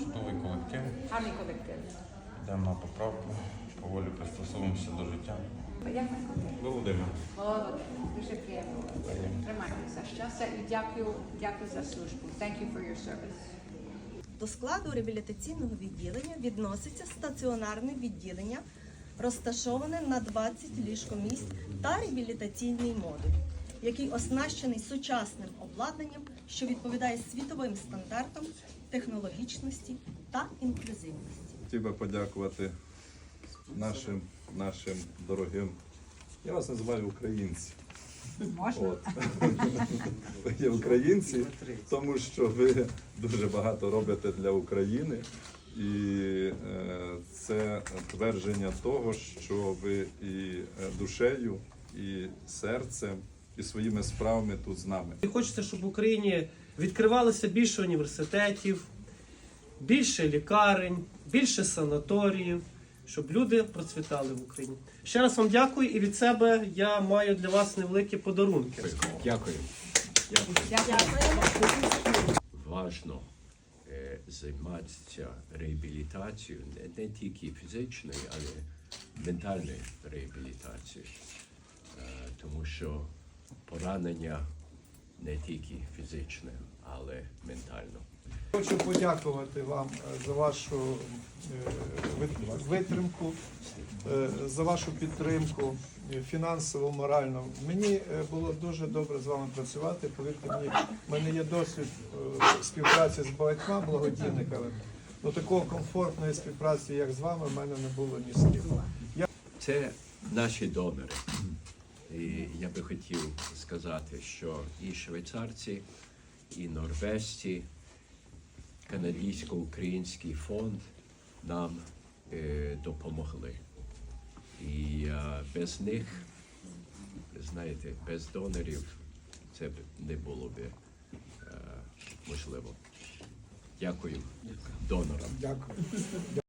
Чудовий колектив. Гарний колектив. Йдемо на поправку, поволі пристосовуємося до життя. Як кажете? Володимир. Дуже приємно. Тримайтеся щастя і дякую, дякую за службу. Thank you for your service. До складу реабілітаційного відділення відноситься стаціонарне відділення, розташоване на 20 ліжкомісць та реабілітаційний модуль, який оснащений сучасним обладнанням, що відповідає світовим стандартам технологічності та інклюзивності. Хотів би подякувати нашим, нашим дорогим, я вас називаю українці. Можна? От. Ви є українці, тому що ви дуже багато робите для України. І е, це твердження того, що ви і е, душею, і серцем, і своїми справами тут з нами. І хочеться, щоб в Україні відкривалося більше університетів, більше лікарень, більше санаторіїв, щоб люди процвітали в Україні. Ще раз вам дякую, і від себе я маю для вас невеликі подарунки. Дякую. Дякую. Дякуємо. Важно е, займатися реабілітацією не, не тільки фізичною, але ментальною реабілітацією. Е, тому що поранення не тільки фізичне, але ментально. Хочу подякувати вам е, за вашу е, витримку, е, за вашу підтримку фінансово, морально. Мені було дуже добре з вами працювати. Повірте мені, в мене є досвід співпраці з багатьма благодійниками. Ну такого комфортної співпраці, як з вами, в мене не було ні з ким. Я Це наші донори. І я би хотів сказати, що і швейцарці, і норвежці, канадсько-український фонд нам е, допомогли. І е, без них, знаєте, без донорів це б не було б е, можливо. Дякую донорам. дякую.